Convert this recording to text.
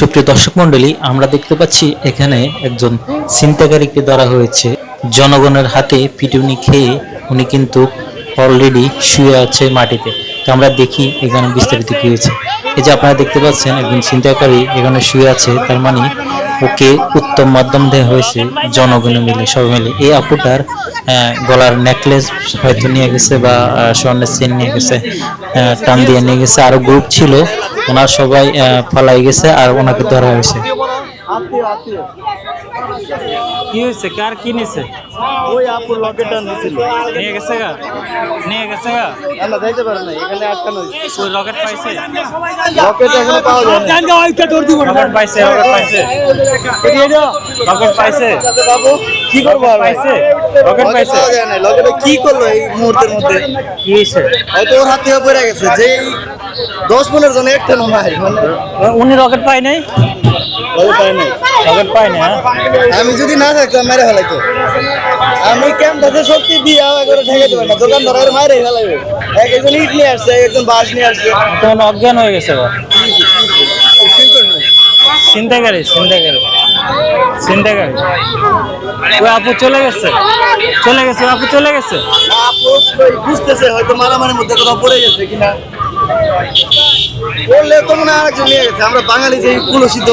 সুপ্রিয় দর্শক মন্ডলী আমরা দেখতে পাচ্ছি এখানে একজন ছিনতাইকারীকে ধরা হয়েছে। জনগণের হাতে পিটুনি খেয়ে উনি কিন্তু অলরেডি শুয়ে আছে মাটিতে। তো আমরা দেখি এখানে বিস্তারিত কী হয়েছে। এই যে আপনারা দেখতে পাচ্ছেন, একজন ছিনতাইকারী এখানে শুয়ে আছে, তার মানে ওকে উত্তম মাধ্যম দেওয়া হয়েছে, জনগণ মিলে সব মিলে। এই আপুটার গলার নেকলেস হয়তো নিয়ে গেছে বা স্বর্ণের চেন নিয়ে গেছে টান দিয়ে নিয়ে গেছে। আরও গ্রুপ ছিল, ওনার সবাই ফলাই গেছে আর ওনাকে ধরা হয়েছে। কি হয়েছে? কার কি নিছে? ওই আপুর লকেটটা নিছিল। নিয়ে গেছে গা? নিয়ে গেছে গা? আমরা যাইতে পারে না এখানে আটকানো হয়েছে। ওই লকেট পাইছে? লকেট এখনও পাওয়া যায় না। লকেট পাইছে লকেট পাইছে। লকেট পাইছে? বাবু কি করব আর পাইছে? লকেট পাইছে? পাওয়া যায় না লকেটে কি করল এই মুহূর্তের মধ্যে? কি হয়েছে? হয়তো ওর হাত থেকে পড়ে গেছে। যে এই দশ পনেরো জন একটা নয় মানে উনি রকেট পায় নাই? না আমি যদি না থাকতাম মেরে ফেলাইতো। আমি ক্যাম্পাসে শক্তি দিয়ে একবারে ঠেকাইতে পারি না। দোকান ধরার মারে ফেলাইবে। এক একজন ইট নিয়ে আসছে একজন বাস নিয়ে আসছে। তখন অজ্ঞান হয়ে গেছে চিন্তাকারী চিন্তাকারী চিন্তাকারী ওই আপু চলে গেছে? চলে গেছে আপু চলে গেছে? আপু বুঝতেছে হয়তো মারামারির মধ্যে কোথাও পড়ে গেছে কিনা। বললে তো মনে হয় আমরা বাঙালি যে কুলসিত